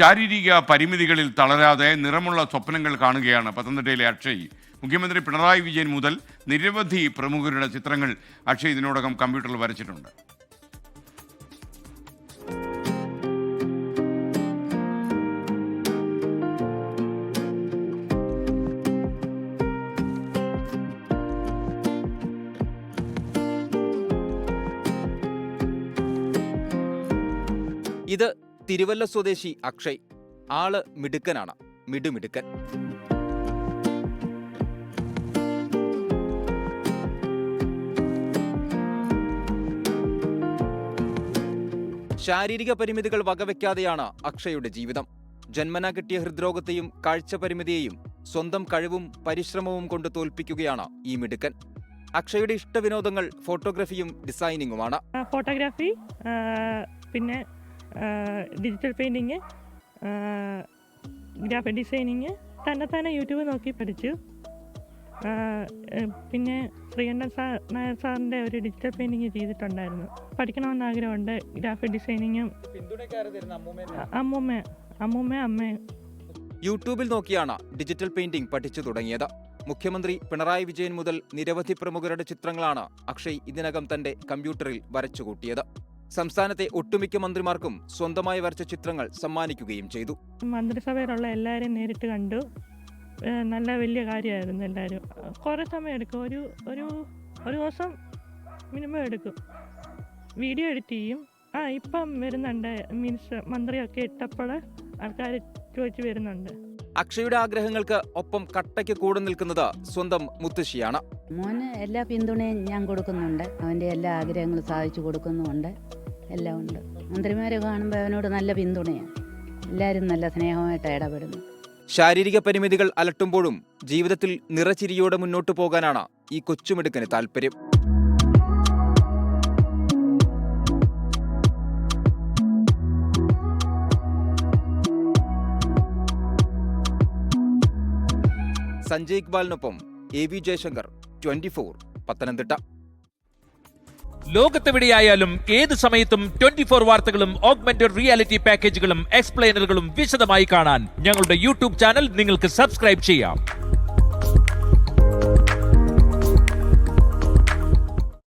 ശാരീരിക പരിമിതികളിൽ തളരാതെ നിറമുള്ള സ്വപ്നങ്ങൾ കാണുകയാണ് പത്തനംതിട്ടയിലെ അക്ഷയ്. മുഖ്യമന്ത്രി പിണറായി വിജയൻ മുതൽ നിരവധി പ്രമുഖരുടെ ചിത്രങ്ങൾ അക്ഷയ് ഇതിനോടകം കമ്പ്യൂട്ടറിൽ വരച്ചിട്ടുണ്ട്. ഇത് തിരുവല്ല സ്വദേശി അക്ഷയ്. ആൾ മിടുക്കനാണ്. മിടുമിടുക്കൻ. ശാരീരിക പരിമിതികൾ വകവെക്കാതെയാണ് അക്ഷയുടെ ജീവിതം. ജന്മന കിട്ടിയ ഹൃദ്രോഗത്തെയും കാഴ്ച പരിമിതിയെയും സ്വന്തം കഴിവും പരിശ്രമവും കൊണ്ട് തോൽപ്പിക്കുകയാണ് ഈ മിടുക്കൻ. അക്ഷയുടെ ഇഷ്ടവിനോദങ്ങൾ ഫോട്ടോഗ്രാഫിയും ഡിസൈനിങ്ങുമാണ്. ഫോട്ടോഗ്രാഫി പിന്നെ ഡിജിറ്റൽ പെയിന്റിങ് ഗ്രാഫിക് ഡിസൈനിങ് തന്നെ തന്നെ യൂട്യൂബ് നോക്കി പഠിച്ചു. പിന്നെ ശ്രീകണ്ഠൻ സാർ നായർ സാറിന്റെ ഒരു ഡിജിറ്റൽ പെയിന്റിങ് ചെയ്തിട്ടുണ്ടായിരുന്നു. പഠിക്കണമെന്ന് ആഗ്രഹമുണ്ട്. ഗ്രാഫിക് ഡിസൈനിങ്ങും അമ്മൂമ്മ അമ്മൂമ്മ അമ്മയും യൂട്യൂബിൽ നോക്കിയാണ് ഡിജിറ്റൽ പെയിന്റിംഗ് പഠിച്ചു തുടങ്ങിയത്. മുഖ്യമന്ത്രി പിണറായി വിജയൻ മുതൽ നിരവധി പ്രമുഖരുടെ ചിത്രങ്ങളാണ് അക്ഷയ് ഇതിനകം തന്റെ കമ്പ്യൂട്ടറിൽ വരച്ചുകൂട്ടിയത്. സംസ്ഥാനത്തെ ഒട്ടുമിക്ക മന്ത്രിമാർക്കും സ്വന്തമായി വരച്ച ചിത്രങ്ങൾ സമ്മാനിക്കുകയും ചെയ്തു. മന്ത്രിസഭയിലുള്ള എല്ലാവരെയും നേരിട്ട് കണ്ടു. നല്ല വലിയ കാര്യമായിരുന്നു എല്ലാവരും കുറേ സമയം എടുക്കും. ഒരു ഒരു ഒരു ദിവസം മിനിമം എടുക്കും. വീഡിയോ എഡിറ്റ് ചെയ്യും. ആ ഇപ്പം വരുന്നുണ്ട് മിനിസ്റ്റർ മന്ത്രിയൊക്കെ ഇട്ടപ്പോൾ ആൾക്കാർ ചോദിച്ചു വരുന്നുണ്ട്. അക്ഷയുടെ ആഗ്രഹങ്ങൾക്ക് ഒപ്പം കട്ടയ്ക്ക് കൂടെ നിൽക്കുന്നത് സ്വന്തം മുത്തശ്ശിയാണ്. മോന് എല്ലാ പിന്തുണയും ഞാൻ കൊടുക്കുന്നുണ്ട്. അവന്റെ എല്ലാ ആഗ്രഹങ്ങളും സാധിച്ചു കൊടുക്കുന്നുമുണ്ട്. എല്ലാം ഉണ്ട്. മന്ത്രിമാരെ കാണുമ്പോൾ അവനോട് നല്ല പിന്തുണയാണ്. എല്ലാവരും നല്ല സ്നേഹമായിട്ട് ഇടപെടുന്നു ശാരീരിക പരിമിതികൾ അലട്ടുമ്പോഴും ജീവിതത്തിൽ നിറചിരിയോടെ മുന്നോട്ടു പോകാനാണ് ഈ കൊച്ചുമിടുക്കന് താല്പര്യം. Sanjay ഇക്ബാലിനൊപ്പം A V Jayashankar twenty four Pathanamthitta. ലോകത്തെവിടെയായാലും ഏത് സമയത്തും ട്വന്റി ഫോർ വാർത്തകളും ഓഗ്മെന്റഡ് റിയാലിറ്റി പാക്കേജുകളും എക്സ്പ്ലെയിനറുകളും വിശദമായി കാണാൻ ഞങ്ങളുടെ യൂട്യൂബ് ചാനൽ നിങ്ങൾക്ക് സബ്സ്ക്രൈബ് ചെയ്യാം.